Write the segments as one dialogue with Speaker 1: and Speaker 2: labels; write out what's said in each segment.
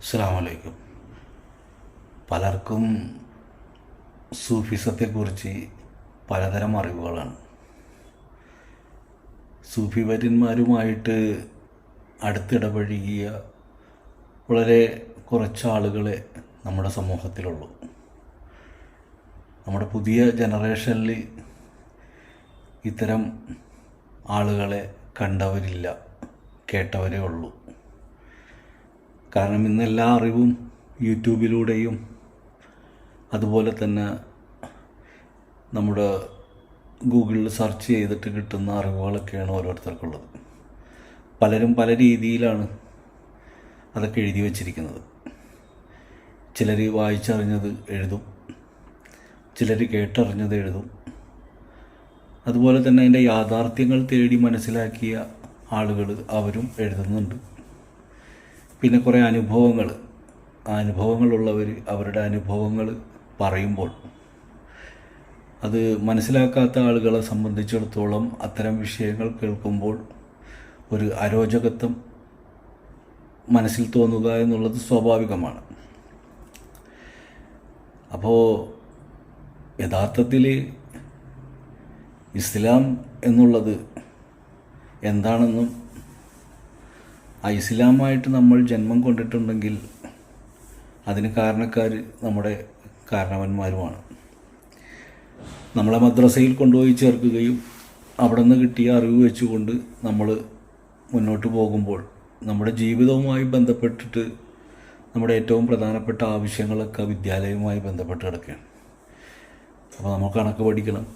Speaker 1: അസ്സാമലൈക്കും പലർക്കും സൂഫിസത്തെക്കുറിച്ച് പലതരം അറിവുകളാണ്. സൂഫിവര്യന്മാരുമായിട്ട് അടുത്തിടപഴകിയ വളരെ കുറച്ച് ആളുകളെ നമ്മുടെ സമൂഹത്തിലുള്ളൂ. നമ്മുടെ പുതിയ ജനറേഷനിൽ ഇത്തരം ആളുകളെ കണ്ടവരില്ല കേട്ടവരേ ഉള്ളൂ. കാരണം ഇന്ന് എല്ലാ അറിവും യൂട്യൂബിലൂടെയും അതുപോലെ തന്നെ നമ്മുടെ ഗൂഗിളിൽ സെർച്ച് ചെയ്തിട്ട് കിട്ടുന്ന അറിവുകളൊക്കെയാണ് ഓരോരുത്തർക്കുള്ളത്. പലരും പല രീതിയിലാണ് അതൊക്കെ എഴുതി വച്ചിരിക്കുന്നത്. ചിലർ വായിച്ചറിഞ്ഞത് എഴുതും ചിലർ കേട്ടറിഞ്ഞത് എഴുതും. അതുപോലെ തന്നെ അതിന്റെ യാഥാർത്ഥ്യങ്ങൾ തേടി മനസ്സിലാക്കിയ ആളുകൾ അവരും എഴുതുന്നുണ്ട്. പിന്നെ കുറേ അനുഭവങ്ങൾ. ആ അനുഭവങ്ങളുള്ളവർ അവരുടെ അനുഭവങ്ങൾ പറയുമ്പോൾ അത് മനസ്സിലാക്കാത്ത ആളുകളെ സംബന്ധിച്ചിടത്തോളം അത്തരം വിഷയങ്ങൾ കേൾക്കുമ്പോൾ ഒരു അരോചകത്വം മനസ്സിൽ തോന്നുക എന്നുള്ളത് സ്വാഭാവികമാണ്. അപ്പോൾ യഥാർത്ഥത്തിൽ ഇസ്ലാം എന്നുള്ളത് എന്താണെന്നും ആ ഇസ്ലാമായിട്ട് നമ്മൾ ജന്മം കൊണ്ടിട്ടുണ്ടെങ്കിൽ അതിന് കാരണക്കാർ നമ്മുടെ കാരണവന്മാരുമാണ്. നമ്മളെ മദ്രസയിൽ കൊണ്ടുപോയി ചേർക്കുകയും അവിടെ നിന്ന് കിട്ടിയ അറിവ് വെച്ചുകൊണ്ട് നമ്മൾ മുന്നോട്ട് പോകുമ്പോൾ നമ്മുടെ ജീവിതവുമായി ബന്ധപ്പെട്ടിട്ട് നമ്മുടെ ഏറ്റവും പ്രധാനപ്പെട്ട ആവശ്യങ്ങളൊക്കെ വിദ്യാലയവുമായി ബന്ധപ്പെട്ട് കിടക്കുകയാണ്. അപ്പോൾ നമ്മൾ കണക്ക് പഠിക്കണം.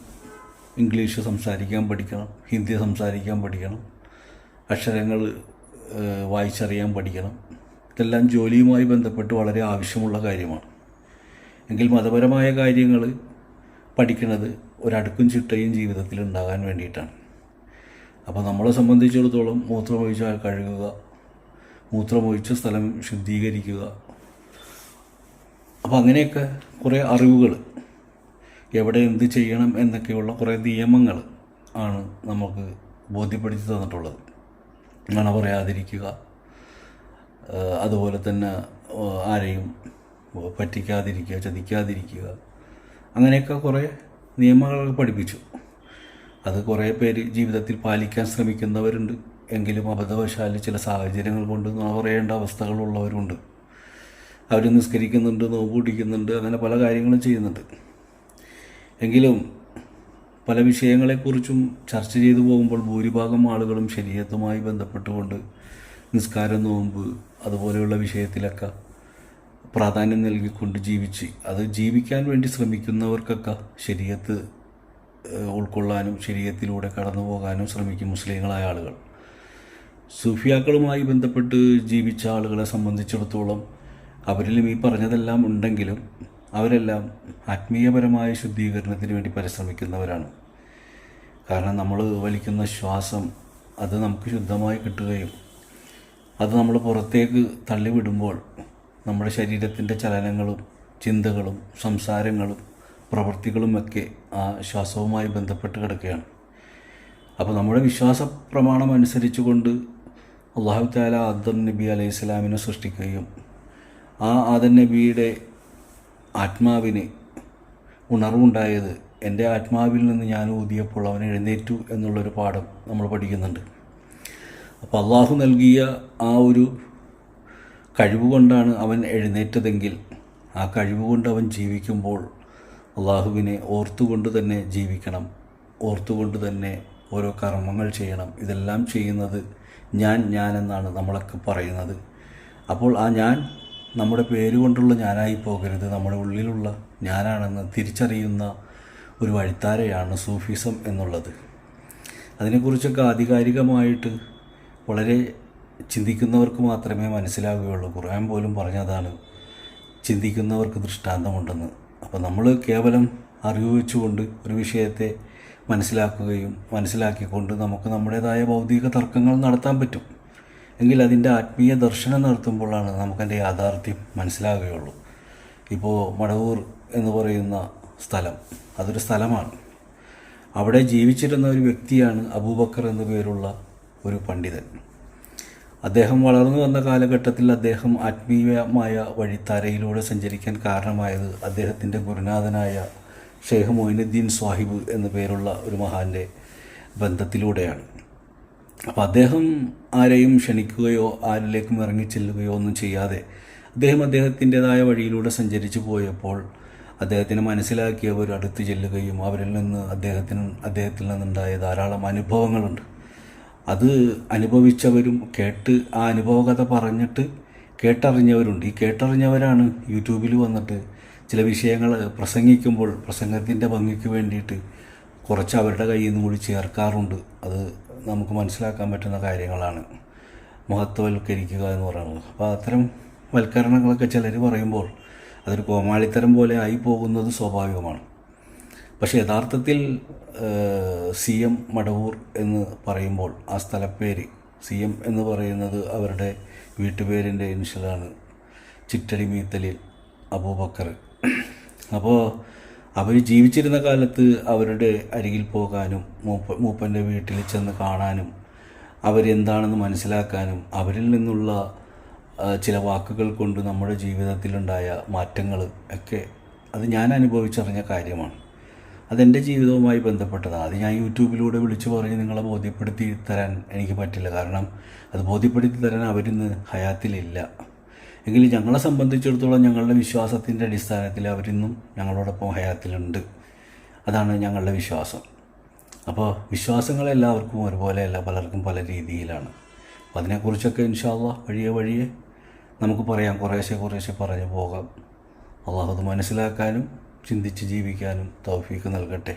Speaker 1: ഇംഗ്ലീഷ് സംസാരിക്കാൻ പഠിക്കണം. ഹിന്ദി സംസാരിക്കാൻ പഠിക്കണം. അക്ഷരങ്ങൾ വായിച്ചറിയാൻ പഠിക്കണം. ഇതെല്ലാം ജോലിയുമായി ബന്ധപ്പെട്ട് വളരെ ആവശ്യമുള്ള കാര്യമാണ്. എങ്കിൽ മതപരമായ കാര്യങ്ങൾ പഠിക്കുന്നത് ഒരടുക്കും ചിട്ടയും ജീവിതത്തിൽ ഉണ്ടാകാൻ വേണ്ടിയിട്ടാണ്. അപ്പോൾ നമ്മളെ സംബന്ധിച്ചിടത്തോളം മൂത്രമൊഴിച്ചാൽ കഴുകുക മൂത്രമൊഴിച്ച സ്ഥലം ശുദ്ധീകരിക്കുക. അപ്പോൾ അങ്ങനെയൊക്കെ കുറേ അറിവുകൾ എവിടെ എന്ത് ചെയ്യണം എന്നൊക്കെയുള്ള കുറേ നിയമങ്ങൾ ആണ് നമുക്ക് ബോധ്യപ്പെടുത്തി തന്നിട്ടുള്ളത്. നുണ പറയാതിരിക്കുക. അതുപോലെ തന്നെ ആരെയും പറ്റിക്കാതിരിക്കുക ചതിക്കാതിരിക്കുക. അങ്ങനെയൊക്കെ കുറേ നിയമങ്ങൾ പഠിപ്പിച്ചു. അത് കുറേ പേര് ജീവിതത്തിൽ പാലിക്കാൻ ശ്രമിക്കുന്നവരുണ്ട്. എങ്കിലും അബദ്ധവശാൽ ചില സാഹചര്യങ്ങൾ കൊണ്ട് നുണ പറയേണ്ട അവസ്ഥകളുള്ളവരുണ്ട് അവർ നിസ്കരിക്കുന്നുണ്ട് നോവ് പിടിക്കുന്നുണ്ട് അങ്ങനെ പല കാര്യങ്ങളും ചെയ്യുന്നുണ്ട്. എങ്കിലും പല വിഷയങ്ങളെക്കുറിച്ചും ചർച്ച ചെയ്തു പോകുമ്പോൾ ഭൂരിഭാഗം ആളുകളും ശരീരത്തുമായി ബന്ധപ്പെട്ടുകൊണ്ട് നിസ്കാരം നോമ്പ് അതുപോലെയുള്ള വിഷയത്തിലൊക്കെ പ്രാധാന്യം നൽകിക്കൊണ്ട് ജീവിച്ച്. അത് ജീവിക്കാൻ വേണ്ടി ശ്രമിക്കുന്നവർക്കൊക്കെ ശരീരത്ത് ഉൾക്കൊള്ളാനും ശരീരത്തിലൂടെ കടന്നു പോകാനും ശ്രമിക്കും മുസ്ലിങ്ങളായ ആളുകൾ. സൂഫിയാക്കളുമായി ബന്ധപ്പെട്ട് ജീവിച്ച ആളുകളെ സംബന്ധിച്ചിടത്തോളം അവരിലും ഈ പറഞ്ഞതെല്ലാം ഉണ്ടെങ്കിലും അവരെല്ലാം ആത്മീയപരമായ ശുദ്ധീകരണത്തിന് വേണ്ടി പരിശ്രമിക്കുന്നവരാണ്. കാരണം നമ്മൾ വലിക്കുന്ന ശ്വാസം അത് നമുക്ക് ശുദ്ധമായി കിട്ടുകയും അത് നമ്മൾ പുറത്തേക്ക് തള്ളിവിടുമ്പോൾ നമ്മുടെ ശരീരത്തിന്റെ ചലനങ്ങളും ചിന്തകളും സംസാരങ്ങളും പ്രവൃത്തികളുമൊക്കെ ആ ശ്വാസവുമായി ബന്ധപ്പെട്ട് കിടക്കുകയാണ്. അപ്പോൾ നമ്മുടെ വിശ്വാസ പ്രമാണം അനുസരിച്ചുകൊണ്ട് അള്ളാഹു താല ആദം നബി അലൈഹി സ്വലാമിനെ സൃഷ്ടിക്കുകയും ആ ആദം നബിയുടെ ആത്മാവിന് ഉണർവുണ്ടായത് എന്റെ ആത്മാവിൽ നിന്ന് ഞാൻ ഊതിയപ്പോൾ അവൻ എഴുന്നേറ്റു എന്നുള്ളൊരു പാഠം നമ്മൾ പഠിക്കുന്നുണ്ട്. അപ്പോൾ അള്ളാഹു നൽകിയ ആ ഒരു കഴിവ് കൊണ്ടാണ് അവൻ എഴുന്നേറ്റതെങ്കിൽ ആ കഴിവ് കൊണ്ട് അവൻ ജീവിക്കുമ്പോൾ അള്ളാഹുവിനെ ഓർത്തുകൊണ്ട് തന്നെ ജീവിക്കണം ഓർത്തുകൊണ്ട് തന്നെ ഓരോ കർമ്മങ്ങൾ ചെയ്യണം. ഇതെല്ലാം ചെയ്യുന്നത് ഞാൻ ഞാൻ എന്നാണ് നമ്മളൊക്കെ പറയുന്നത്. അപ്പോൾ ആ ഞാൻ നമ്മുടെ പേര് കൊണ്ടുള്ള ഞാനായി പോകരുത്. നമ്മുടെ ഉള്ളിലുള്ള ഞാനാണെന്ന് തിരിച്ചറിയുന്ന ഒരു വഴിത്താരയാണ് സൂഫിസം എന്നുള്ളത്. അതിനെക്കുറിച്ചൊക്കെ ആധികാരികമായിട്ട് വളരെ ചിന്തിക്കുന്നവർക്ക് മാത്രമേ മനസ്സിലാവുകയുള്ളൂ. ഖുർആൻ പോലും പറഞ്ഞതാണ് ചിന്തിക്കുന്നവർക്ക് ദൃഷ്ടാന്തമുണ്ടെന്ന്. അപ്പോൾ നമ്മൾ കേവലം അറിവ് വെച്ചുകൊണ്ട് ഒരു വിഷയത്തെ മനസ്സിലാക്കുകയും മനസ്സിലാക്കിക്കൊണ്ട് നമുക്ക് നമ്മുടേതായ ഭൗതിക തർക്കങ്ങൾ നടത്താൻ പറ്റും. എങ്കിൽ അതിന്റെ ആത്മീയ ദർശനം നടത്തുമ്പോഴാണ് നമുക്കതിന്റെ യാഥാർത്ഥ്യം മനസ്സിലാകുകയുള്ളൂ. ഇപ്പോൾ മടവൂർ എന്ന് പറയുന്ന സ്ഥലം അതൊരു സ്ഥലമാണ്. അവിടെ ജീവിച്ചിരുന്ന ഒരു വ്യക്തിയാണ് അബൂബക്കർ എന്നു പേരുള്ള ഒരു പണ്ഡിതൻ. അദ്ദേഹം വളർന്നു വന്ന കാലഘട്ടത്തിൽ അദ്ദേഹം ആത്മീയമായ വഴിത്താരയിലൂടെ സഞ്ചരിക്കാൻ കാരണമായത് അദ്ദേഹത്തിന്റെ ഗുരുനാഥനായ ഷെയ്ഖ് മൊയിനുദ്ദീൻ സ്വാഹിബ് എന്നു പേരുള്ള ഒരു മഹാന്റെ ബന്ധത്തിലൂടെയാണ്. അപ്പോൾ അദ്ദേഹം ആരെയും ക്ഷണിക്കുകയോ ആരിലേക്കും ഇറങ്ങിച്ചെല്ലുകയോ ഒന്നും ചെയ്യാതെ അദ്ദേഹം അദ്ദേഹത്തിന്റെതായ വഴിയിലൂടെ സഞ്ചരിച്ചു പോയപ്പോൾ അദ്ദേഹത്തിന് മനസ്സിലാക്കിയവർ അടുത്ത് ചെല്ലുകയും അവരിൽ നിന്ന് അദ്ദേഹത്തിന് അദ്ദേഹത്തിൽ നിന്നുണ്ടായ ധാരാളം അനുഭവങ്ങളുണ്ട്. അത് അനുഭവിച്ചവരും കേട്ട് ആ അനുഭവകഥ പറഞ്ഞിട്ട് കേട്ടറിഞ്ഞവരുണ്ട്. ഈ കേട്ടറിഞ്ഞവരാണ് യൂട്യൂബിൽ വന്നിട്ട് ചില വിഷയങ്ങൾ പ്രസംഗിക്കുമ്പോൾ പ്രസംഗത്തിന്റെ ഭംഗിക്ക് വേണ്ടിയിട്ട് കുറച്ച് അവരുടെ കയ്യിൽ നിന്ന് കൂടി ചേർക്കാറുണ്ട്. അത് നമുക്ക് മനസ്സിലാക്കാൻ പറ്റുന്ന കാര്യങ്ങളാണ്. മഹത്വവൽക്കരിക്കുക എന്ന് പറയുന്നത്. അപ്പോൾ അത്തരം വൽക്കരണങ്ങളൊക്കെ ചിലർ പറയുമ്പോൾ അതൊരു കോമാളിത്തരം പോലെ ആയി പോകുന്നത് സ്വാഭാവികമാണ്. പക്ഷേ യഥാർത്ഥത്തിൽ സി എം മടവൂർ എന്ന് പറയുമ്പോൾ ആ സ്ഥലപ്പേര് സി എം എന്ന് പറയുന്നത് അവരുടെ വീട്ടുപേരിന്റെ ഇനിഷ്യലാണ്. ചിറ്റടി മീത്തലിൽ അബൂബക്കർ. അപ്പോൾ അവർ ജീവിച്ചിരുന്ന കാലത്ത് അവരുടെ അരികിൽ പോകാനും മൂപ്പ മൂപ്പന്റെ വീട്ടിൽ ചെന്ന് കാണാനും അവരെന്താണെന്ന് മനസ്സിലാക്കാനും അവരിൽ നിന്നുള്ള ചില വാക്കുകൾ കൊണ്ട് നമ്മുടെ ജീവിതത്തിലുണ്ടായ മാറ്റങ്ങൾ ഒക്കെ അത് ഞാൻ അനുഭവിച്ചറിഞ്ഞ കാര്യമാണ്. അതെന്റെ ജീവിതവുമായി ബന്ധപ്പെട്ടതാണ്. അത് ഞാൻ യൂട്യൂബിലൂടെ വിളിച്ചു പറഞ്ഞ് നിങ്ങളെ ബോധ്യപ്പെടുത്തി തരാൻ എനിക്ക് പറ്റില്ല. കാരണം അത് ബോധ്യപ്പെടുത്തി തരാൻ അവരിന്ന് ഹയാത്തിലില്ല. എങ്കിലും ഞങ്ങളെ സംബന്ധിച്ചിടത്തോളം ഞങ്ങളുടെ വിശ്വാസത്തിന്റെ അടിസ്ഥാനത്തിൽ അവരിന്നും ഞങ്ങളോടൊപ്പം ഹയാത്തിലുണ്ട്. അതാണ് ഞങ്ങളുടെ വിശ്വാസം. അപ്പോൾ വിശ്വാസങ്ങൾ എല്ലാവർക്കും ഒരുപോലെയല്ല പലർക്കും പല രീതിയിലാണ്. അപ്പോൾ അതിനെക്കുറിച്ചൊക്കെ ഇൻഷാല്ല വഴിയെ വഴിയെ നമുക്ക് പറയാം. കുറേശ്ശെ കുറേശ്ശെ പറഞ്ഞു പോകാം. അള്ളാഹു അത് മനസ്സിലാക്കാനും ചിന്തിച്ച് ജീവിക്കാനും തൗഫീക്ക് നൽകട്ടെ.